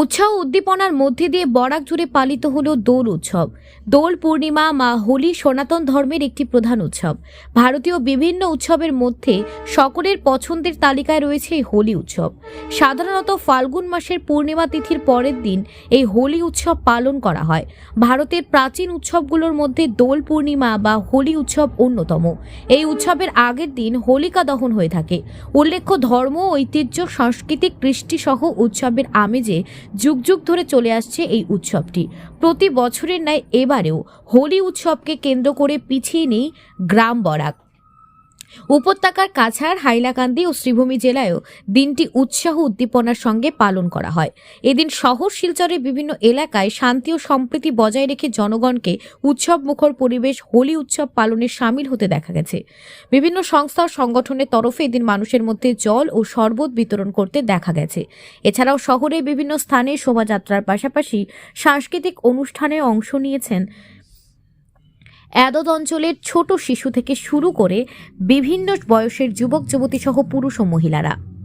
উৎসাহ উদ্দীপনার মধ্যে দিয়ে বরাক জুড়ে পালিত হল দোল উৎসব। দোল পূর্ণিমা, মা হোলি সনাতন ধর্মের একটি প্রধান উৎসব। ভারতীয় বিভিন্ন উৎসবের মধ্যে সকলের পছন্দের তালিকায় রয়েছে এই হোলি উৎসব। সাধারণত ফাল্গুন মাসের পূর্ণিমা তিথির পরের দিন এই হোলি উৎসব পালন করা হয়। ভারতের প্রাচীন উৎসবগুলোর মধ্যে দোল পূর্ণিমা বা হোলি উৎসব অন্যতম। এই উৎসবের আগের দিন হোলিকা দহন হয়ে থাকে। উল্লেখ্য ধর্ম, ঐতিহ্য, সাংস্কৃতিক কৃষ্টি সহ উৎসবের আমেজে যুগ যুগ ধরে চলে আসছে এই উৎসবটি। প্রতি বছরের ন্যায় এবারেও হোলি উৎসবকে কেন্দ্র করে পিছিয়ে নেই গ্রাম বরাক। উপত্যকার কাছাড়, হাইলাকান্দি ও শ্রীভূমি জেলায়ও দিনটি উৎসাহ উদ্দীপনার সঙ্গে পালন করা হয়। এদিন শহর শিলচরের বিভিন্ন এলাকায় শান্তি ও সম্প্রীতি বজায় রেখে জনগণকে উৎসব মুখর পরিবেশ, হোলি উৎসব পালনে সামিল হতে দেখা গেছে। বিভিন্ন সংস্থা ও সংগঠনের তরফে এদিন মানুষের মধ্যে জল ও শরবত বিতরণ করতে দেখা গেছে। এছাড়াও শহরে বিভিন্ন স্থানে শোভাযাত্রার পাশাপাশি সাংস্কৃতিক অনুষ্ঠানে অংশ নিয়েছেন এদদ অঞ্চলের ছোট শিশু থেকে শুরু করে বিভিন্ন বয়সের যুবক যুবতী সহ পুরুষ ও মহিলারা।